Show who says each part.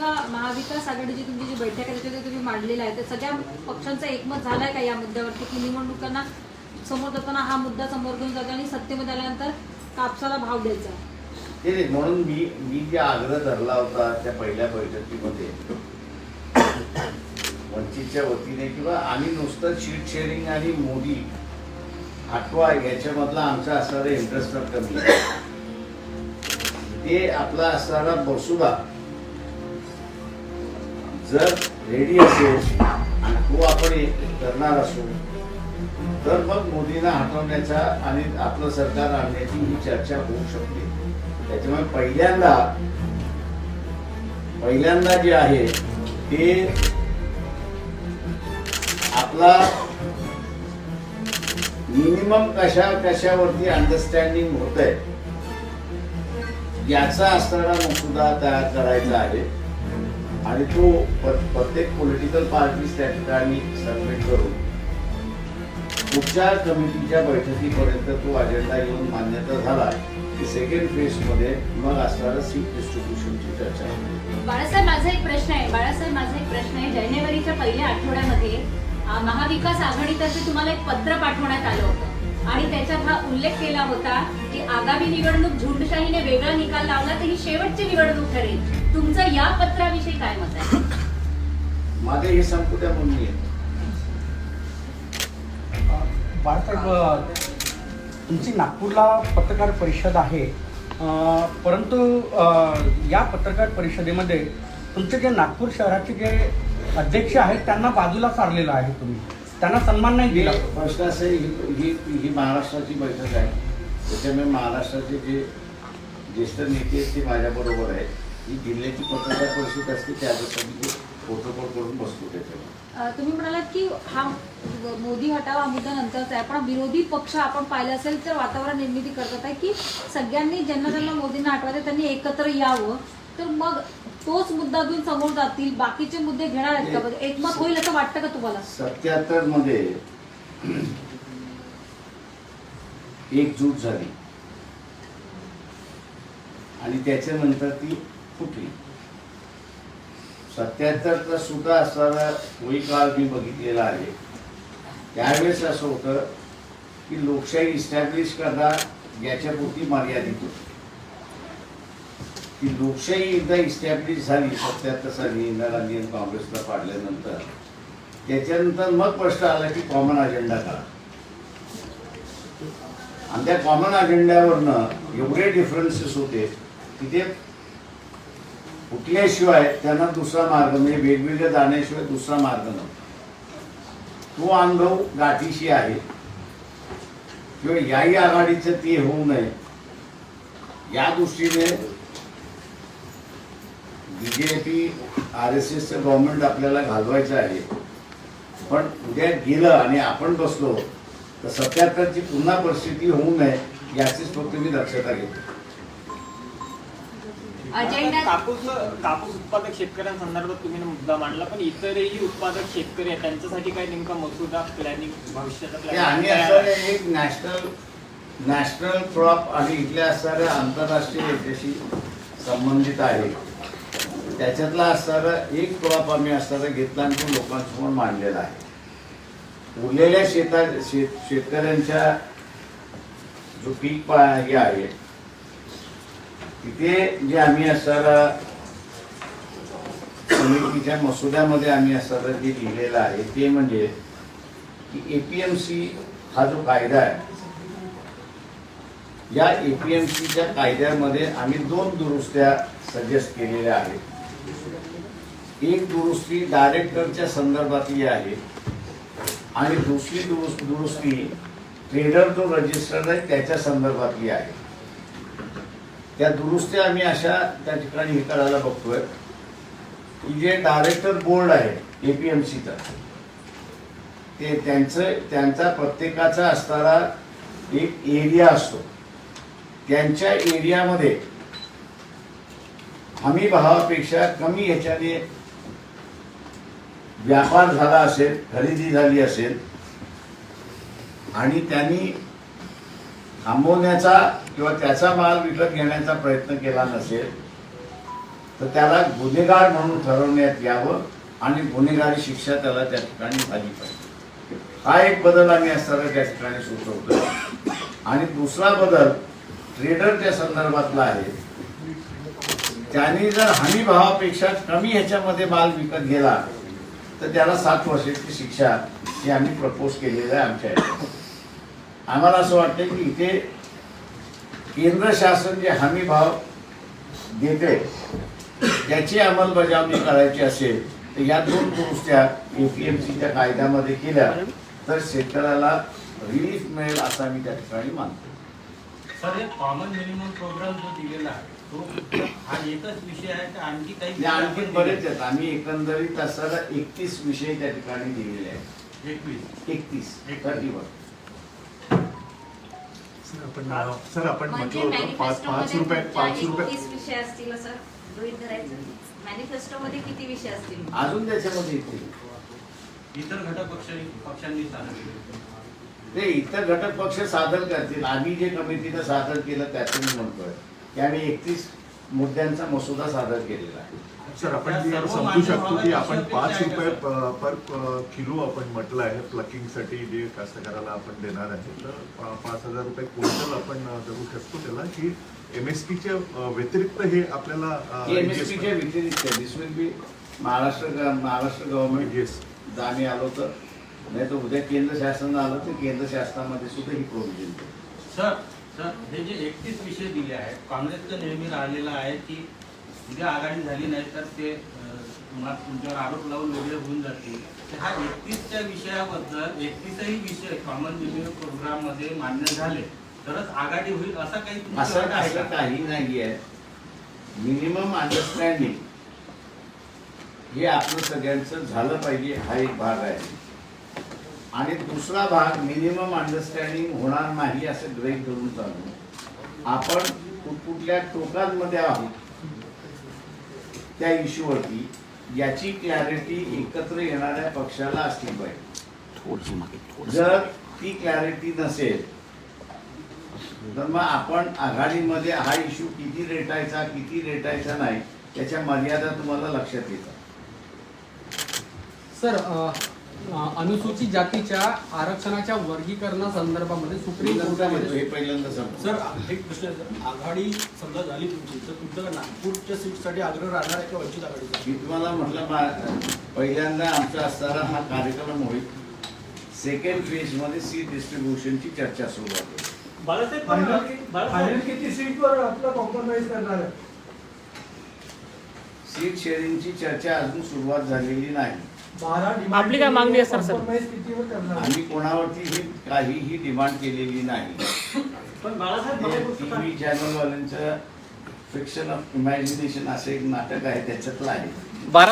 Speaker 1: महाविकास आघाडीची तुमची जी बैठक आहे त्याच्यात तुम्ही मांडलेला आहे तर सगळ्या पक्षांचं एकमत झालंय का या मुद्द्यावरती? की निवडणुकांना समोर जाताना हा मुद्दा समोर घेऊन जातो आणि सत्तेमध्ये आल्यानंतर कापसाला भाव द्यायचा?
Speaker 2: ते म्हणून मी मी जे आग्रह धरला होता त्या पहिल्या बैठकीमध्ये वंचितच्या वतीने किंवा आम्ही नुसतं शीट शेअरिंग आणि मोदी आठवा याच्यामधला आमचा असणारा इंटरेस्ट कमी ते आपला असणारा मसुदा जर रेडी असेल आणि तो आपण एक करणार असू तर मग मोदींना हटवण्याचा आणि आपलं सरकार आणण्याची ही चर्चा होऊ शकते. त्याच्यामुळे पहिल्यांदा पहिल्यांदा जे आहे ते आपला मिनिमम कशा कशावरती अंडरस्टँडिंग होत आहे याचा असणारा मसुदा तयार करायचा आहे. आणि तो प्रत्येक पॉलिटिकल पार्टीज त्या ठिकाणी सबमिट करून उपचार कमिटीच्या बैठकीपर्यंत तो अजेंडा येऊन मान्यता झाला की सेकंड फेजमध्ये मग असणारा सीट डिस्ट्रीब्युशनची चर्चा.
Speaker 3: बाळासाहेब माझा एक प्रश्न आहे. बाळासाहेब माझा एक प्रश्न आहे. जानेवारीच्या पहिल्या आठवड्यामध्ये महाविकास आघाडीतर्फे तुम्हाला एक पत्र पाठवण्यात आलं होतं. आणि त्याच्यात हा उल्लेख केला होता की आगामी निवडणूक झुंडशाहीने वेगळा निकाल लावला तर ही शेवटची निवडणूक ठरेल. तुमचं या पत्राविषयी काय मत आहे?
Speaker 2: माझे हे येतो.
Speaker 4: बाळासाहेब अ, तुमची नागपूरला पत्रकार परिषद आहे. अ, परंतु या पत्रकार परिषदेमध्ये तुमचे जे नागपूर शहराचे जे अध्यक्ष आहेत त्यांना बाजूला सारलेलं आहे तुम्ही. त्यांना सन्मान नाही दिला.
Speaker 2: प्रश्न असं ही ही ही महाराष्ट्राची बैठक आहे. त्याच्यामुळे महाराष्ट्राचे जे ज्येष्ठ नेते आहेत ते माझ्याबरोबर आहेत. जिल्ह्याची पत्रकार परिषद असते त्यासाठी करून बसतो त्याच्यावर.
Speaker 1: तुम्ही म्हणालात की हा मोदी हटावा हा मुद्दा नंतरचा आहे पण विरोधी पक्ष आपण पाहिलं असेल तर वातावरण निर्मिती करतात आहे की सगळ्यांनी ज्यांना ज्यांना मोदींना हटवायचं त्यांनी एकत्र यावं. तर मग तोच मुद्दा घेऊन समोर जातील बाकीचे मुद्दे घेणार आहेत का? एकमत होईल असं वाटतं का तुम्हाला?
Speaker 2: सत्याहत्तरमध्ये एकजूट झाली. आणि त्याच्यानंतर ती फुटली सत्याहत्तरचा सुद्धा असणारा तोही काळ मी बघितलेला आहे. त्यावेळेस असं होतं की लोकशाही इस्टॅब्लिश करणार याच्यापुरती मर्यादित होती. की लोकशाही एकदा इस्टॅब्लिश झाली सत्याहत्तर साली इंदिरा गांधी आणि काँग्रेसला पाडल्यानंतर त्याच्यानंतर मग प्रश्न आला की कॉमन अजेंडा करा आणि त्या कॉमन अजेंड्यावरनं एवढे डिफरन्सेस होते की ते फुटल्याशिवाय त्यांना दुसरा मार्ग म्हणजे वेगवेगळ्या जाण्याशिवाय दुसरा मार्ग नव्हता. तो अनुभव गाठीशी आहे. किंवा याही आघाडीचं ते होऊ नये. या दृष्टीने बीजेपी आर एस एसचं गव्हर्नमेंट आपल्याला घालवायचं आहे. पण उद्या गेलं आणि आपण बसलो तर सत्याहत्तरची पुन्हा परिस्थिती होऊ नये याचीच फक्त मी दक्षता घेतो.
Speaker 3: अजेंडा
Speaker 5: कापूस कापूस उत्पादक शेतकऱ्यांसंदर्भात तुम्ही मुद्दा मांडला पण इतरही उत्पादक शेतकरी आहेत त्यांच्यासाठी काय नेमका मसुदा प्लॅनिंग भविष्याचा
Speaker 2: ते आणि
Speaker 5: प्लॅनिंग
Speaker 2: असणारे एक नॅशनल नॅशनल क्रॉप आणि इथल्या असणाऱ्या आंतरराष्ट्रीय याच्याशी संबंधित आहे. त्याच्यातला असणारा एक क्रॉप आम्ही असणारा घेतला आणि तो लोकांसमोर मांडलेला आहे. उरलेल्या शेता शेत शेतकऱ्यांच्या जो पीक हे आहे तिथे जे आम्ही असणारा समितीच्या मसुद्यामध्ये आम्ही असणारा जे लिहिलेलं आहे ते म्हणजे की एपीएमसी हा जो कायदा आहे या एपीएमसीच्या कायद्यामध्ये आम्ही दोन दुरुस्त्या सजेस्ट केलेल्या आहेत. एक दुरुस्ती डायरेक्टरच्या संदर्भातली आहे आणि दुसरी दुरुस दुरुस्ती ट्रेडर जो रजिस्टर्ड आहे त्याच्या संदर्भातली आहे. त्या दुरुस्त्या आम्ही अशा त्या ठिकाणी हे करायला बघतोय. की जे डायरेक्टर बोर्ड आहे एपीएमसीचा ते त्यांचं त्यांचा प्रत्येकाचा असणारा एक एरिया असतो. त्यांच्या एरियामध्ये हमी भावापेक्षा कमी ह्याच्याने व्यापार झाला असेल खरेदी झाली असेल आणि त्यांनी थांबवण्याचा किंवा त्याचा माल विकत घेण्याचा प्रयत्न केला नसेल तर त्याला गुन्हेगार म्हणून ठरवण्यात यावं आणि गुन्हेगारी शिक्षा त्याला त्या ठिकाणी झाली पाहिजे. हा एक बदल आम्ही असताना त्या ठिकाणी सुचवतो आणि दुसरा बदल ट्रेडरच्या संदर्भातला आहे. त्यांनी जर हमी भावापेक्षा कमी ह्याच्यामध्ये माल विकत गेला तर त्याला सात वर्षाची शिक्षा ही आम्ही प्रपोज केलेलं आहे आमच्या याच्यात. आम्हाला असं वाटतं की इथे केंद्र शासन जे हमी भाव देते त्याची अंमलबजावणी करायची असेल तर या दोन दुरुस्त्या एपीएमसीच्या कायद्यामध्ये केल्या तर शेतकऱ्याला रिलीफ मिळेल असं आम्ही त्या ठिकाणी मानतो.
Speaker 6: सर हे कॉमन मिनिमम प्रोग्राम जो दिलेला आहे तो हा एकच विषय आहे का आणखी काही
Speaker 2: आणखी बरेच आहेत. आम्ही एकंदरीत असताना एकतीस विषय त्या ठिकाणी दिलेले आहेत.
Speaker 6: एकवीस.
Speaker 2: एकतीस. थर्टी वन
Speaker 7: सर आपण सर आपण
Speaker 8: म्हणजे
Speaker 7: म्हटलं होतं पाच पाच रुपये पाच रुपये
Speaker 8: विषय असतील असं? गृहीत धरायचं. मॅनिफेस्टो मध्ये किती विषय असतील?
Speaker 2: अजून त्याच्यामध्ये येतील
Speaker 6: इतर घटक पक्ष पक्षांनी सादर केले.
Speaker 2: ते इतर घटक पक्ष सादर करतील. आम्ही जे कमिटीनं सादर केलं त्यातून मी म्हणतोय. की आम्ही एकतीस मुद्द्यांचा मसुदा सादर केलेला आहे.
Speaker 7: सर आपण जे समजू शकतो की आपण पाच रुपये पर किलो आपण म्हटलं आहे प्लकिंगसाठी जे कास्तकाराला आपण देणार आहे तर पाच हजार रुपये क्विंटल आपण धरू शकतो त्याला की एम एस च्या व्यतिरिक्त हे आपल्याला
Speaker 2: एमएसपीच्या व्यतिरिक्त this will be Maharashtra Maharashtra government
Speaker 7: Yes.
Speaker 2: आम्ही आलो तर. नाही तर उद्या केंद्र शासन आलं तर केंद्र शासनामध्ये सुद्धा ही प्रोव्हिजन
Speaker 6: सर सर हे जे एकतीस विषय दिले आहेत काँग्रेसचं नेहमी राहिलेलं आहे की उद्या आघाडी झाली नाही तर ते तुमच्यावर आरोप लावून वेगळे होऊन जातील. हा एकतीसच्या विषयाबद्दल एकतीसही विषय कॉमन मिनिमम प्रोग्राममध्ये मान्य झाले तरच आघाडी होईल असा काही
Speaker 2: असं असं? काही नाही आहे. मिनिमम अंडरस्टँडिंग हे आपलं सगळ्यांचं झालं पाहिजे हा एक भाग आहे. आणि दुसरा भाग मिनिमम अंडरस्टँडिंग होणार नाही असं ग्रहित धरून चालू. आपण कुठकुठल्या टोकांमध्ये आहोत त्या इश्यूवरती याची क्लॅरिटी एकत्र येणाऱ्या पक्षाला असली पाहिजे. जर ती क्लॅरिटी नसेल तर मग आपण आघाडीमध्ये हा इश्यू किती रेटायचा किती रेटायचा नाही त्याच्या मर्यादा तुम्हाला लक्षात येतात.
Speaker 9: सर अनुसूचित जातीच्या आरक्षणाच्या वर्गीकरणासंदर्भामध्ये सुप्रीम कोर्टामध्ये
Speaker 2: हे पहिल्यांदा
Speaker 10: सर एक प्रश्न आहे सर. आघाडी समजा झाली तुमची तर तुमचं नागपूरच्या सीटसाठी आग्रह राहणार आहे किंवा वंचित आघाडीचा?
Speaker 2: मी तुम्हाला म्हटलं पहिल्यांदा आमचा असताना हा कार्यक्रम होईल. सेकंड फेजमध्ये सीट डिस्ट्रीब्युशनची चर्चा सुरू आहे.
Speaker 10: बाळासाहेब बाळासाहेब किती सीटवर आपलं कॉम्प्रोमाइज करणार आहे?
Speaker 2: सीट शेअरिंगची चर्चा अजून सुरुवात झालेली नाही.
Speaker 9: आपली काय मागणी आहे, सर?
Speaker 2: आम्ही कोणावरती ही काहीही डिमांड केलेली नाही
Speaker 10: पण बाळासाहेब.
Speaker 2: व्ही चॅनलवाल्यांचं फिक्शन ऑफ इमॅजिनेशन असं एक नाटक आहे त्याच्यातलं आहे